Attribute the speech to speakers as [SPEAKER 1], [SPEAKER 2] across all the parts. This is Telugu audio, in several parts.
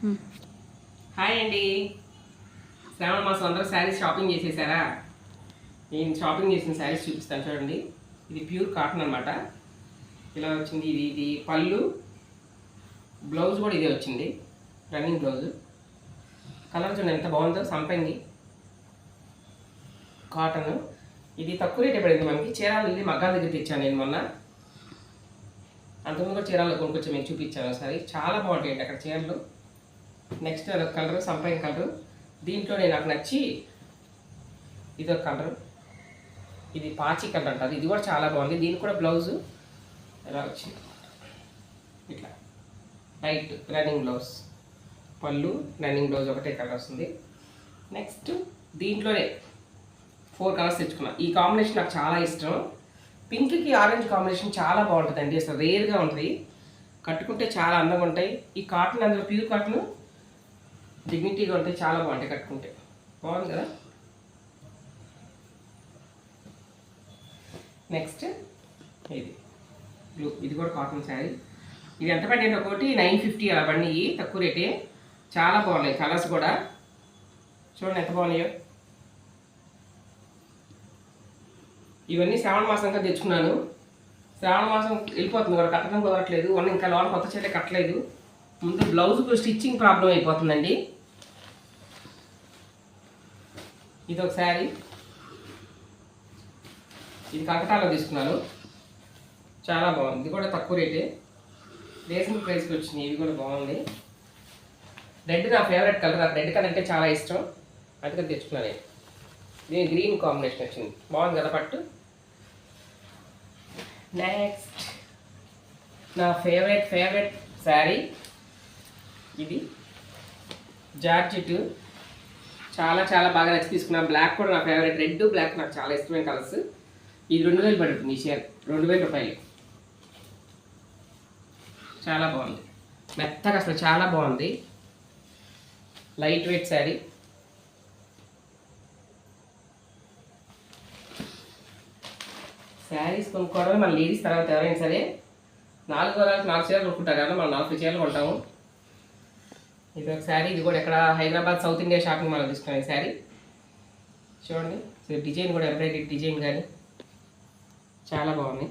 [SPEAKER 1] హాయ్ అండి. శ్రావణ మాసం అందరూ శారీస్ షాపింగ్ చేసేసారా? నేను షాపింగ్ చేసిన శారీస్ చూపిస్తాను చూడండి. ఇది ప్యూర్ కాటన్ అనమాట ఇలా వచ్చింది ఇది ఇది పళ్ళు. బ్లౌజ్ కూడా ఇదే వచ్చింది. Running blouse. కలర్ చూడండి ఎంత బాగుందో సంపంగి. కాటన్. ఇది తక్కువ రేటే పడింది మనకి. చీరాలు ఇది మగ్గాల దగ్గర తెచ్చాను నేను మొన్న. అంతకుముందు చీరాలు కొనుక్కొచ్చి మీకు చూపించాను ఒకసారి. చాలా బాగుంటాయండి అక్కడ చీరలు. నెక్స్ట్ అదొక కలర్ సంపంగి కలర్ దీంట్లోనే నాకు నచ్చి ఇదొక కలర్ ఇది పాచి కలర్ అంటారు ఇది కూడా చాలా బాగుంది. దీనికి కూడా బ్లౌజు ఎలా వచ్చింది? ఇట్లా. లైట్ రన్నింగ్ బ్లౌజ్ పళ్ళు రన్నింగ్ బ్లౌజ్ ఒకటే కలర్ వస్తుంది. నెక్స్ట్ దీంట్లోనే ఫోర్ కలర్స్ తెచ్చుకున్నా. ఈ కాంబినేషన్ నాకు చాలా ఇష్టం. పింక్కి ఆరెంజ్ కాంబినేషన్ చాలా బాగుంటుందండి. అసలు రేర్గా ఉంటుంది. కట్టుకుంటే చాలా అందంగా ఉంటాయి. ఈ కాటన్ అందులో ప్యూర్ కాటన్ డిగ్నిటీగా ఉంటాయి చాలా బాగుంటాయి కట్టుకుంటే. బాగుంది కదా? నెక్స్ట్ ఇది. బ్లూ ఇది కూడా కాటన్ శారీ ఇది ఎంత పడింది ఒకటి నైన్ ఫిఫ్టీ అలా పడినాయి. తక్కువ రేటే. చాలా బాగున్నాయి కలర్స్ కూడా. చూడండి ఎంత బాగున్నాయో. ఇవన్నీ శ్రావణ మాసంగా తెచ్చుకున్నాను. శ్రావణ మాసం వెళ్ళిపోతుంది కూడా కట్టడం కుదరట్లేదు. వన్ ఇంకా లోన కొత్త చీర కట్టలేదు. ముందు బ్లౌజ్ స్టిచ్చింగ్ ప్రాబ్లం అయిపోతుందండి. ఇది ఒక శారీ ఇది కలకటాలో తీసుకున్నాను. చాలా బాగుంది. ఇది కూడా తక్కువ రేటే. రీజనబుల్ ప్రైస్కి వచ్చింది ఇవి కూడా బాగుంది. రెడ్ నా ఫేవరెట్ కలర్ నాకు రెడ్ కలర్ అంటే చాలా ఇష్టం. అందుకని తెచ్చుకున్నాను దీని గ్రీన్ కాంబినేషన్ వచ్చింది. బాగుంది కదా పట్టు? నెక్స్ట్ నా ఫేవరెట్ ఫేవరెట్ శారీ ఇది జార్జెట్. చాలా చాలా బాగా నచ్చి తీసుకున్నాను. బ్లాక్ కూడా నా ఫేవరెట్ రెడ్ బ్లాక్ నాకు చాలా ఇష్టమైన కలర్స్ ఇది రెండు వేలు పడుతుంది ఈ షేర్ రెండు వేల రూపాయలు. చాలా బాగుంది. మెత్తగా అసలు చాలా బాగుంది. లైట్ వెయిట్ శారీ శారీస్ కొనుక్కోవడం మన లేడీస్ తర్వాత ఎవరైనా సరే నాలుగు వందల నాలుగు చీరలు కొనుక్కుంటారు కదా మనం నాలుగు చీరలు కొంటాము. ఇది ఒక శారీ ఇది కూడా ఇక్కడ Hyderabad South India shopping mall తీసుకున్నాను ఈ శారీ చూడండి సో డిజైన్ కూడా ఎంబ్రాయిడరీ డిజైన్ కానీ. చాలా బాగుంది.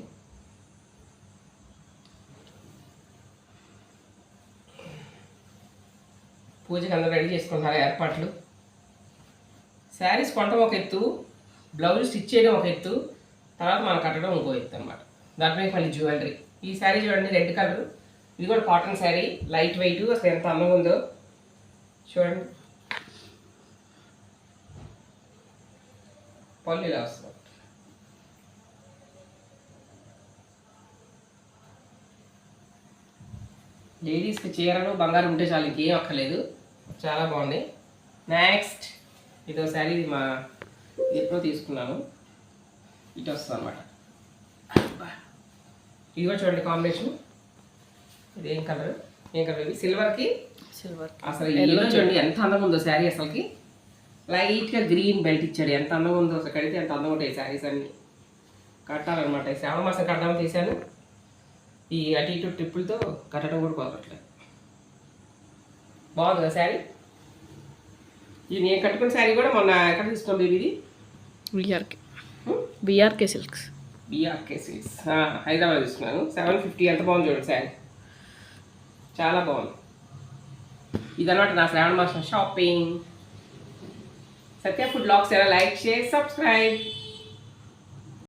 [SPEAKER 1] పూజకి అందరూ రెడీ చేసుకుంటున్నారు ఏర్పాట్లు. శారీస్ కొనడం ఒక ఎత్తు బ్లౌజ్ స్టిచ్ చేయడం ఒక ఎత్తు తర్వాత మనం కట్టడం ఇంకో ఎత్తు అనమాట దాంట్లో మళ్ళీ జ్యువెలరీ. ఈ శారీ చూడండి రెడ్ కలర్. ఇది కూడా కాటన్ శారీ లైట్ వెయిట్ అసలు ఎంత అందంగా ఉందో. చూడండి. పళ్ళు ఇలా వస్తుంది లేడీస్కి చీరలు బంగారం ఉంటే చాలు ఇంకేం అక్కర్లేదు. చాలా బాగుంది నెక్స్ట్ ఇదో శారీ ఇది మా ఎప్పుడో తీసుకున్నాను. ఇటు వస్తుంది అనమాట ఇది కూడా చూడండి కాంబినేషన్ ఇది ఏం కలర్? ఏం కలర్ ఇది? సిల్వర్కి?
[SPEAKER 2] సిల్వర్
[SPEAKER 1] అసలు ఎల్లో చూడండి ఎంత అందంగా ఉందో శారీ అసలుకి. లైట్గా గ్రీన్ బెల్ట్ ఇచ్చాడు. ఎంత అందంగా ఉందో అసలు కడితే ఎంత అందంగా ఉంటాయి శారీస్ అన్ని. కట్టాలన్నమాట. శ్రావణ మాసం కట్టడం తీశాను ఈ అటు ఇటు ట్రిప్పులతో కట్టడం కూడా కుదరట్లేదు. బాగుంది కదా శారీ? ఇది నేను కట్టుకున్న శారీ కూడా మొన్న ఎక్కడ తీసుకున్నాం బేబీ ఇది?
[SPEAKER 2] VRK VRK Silks
[SPEAKER 1] BRK series Hyderabad తీసుకున్నాను. సెవెన్ ఫిఫ్టీ ఎంత బాగుంది చూడండి శారీ. చాలా బాగుంది. ఇదన్నమాట నా శ్రావణ మాసం షాపింగ్. సత్య ఫుడ్ బ్లాగ్స్ ఎలా లైక్ చేసి సబ్స్క్రైబ్.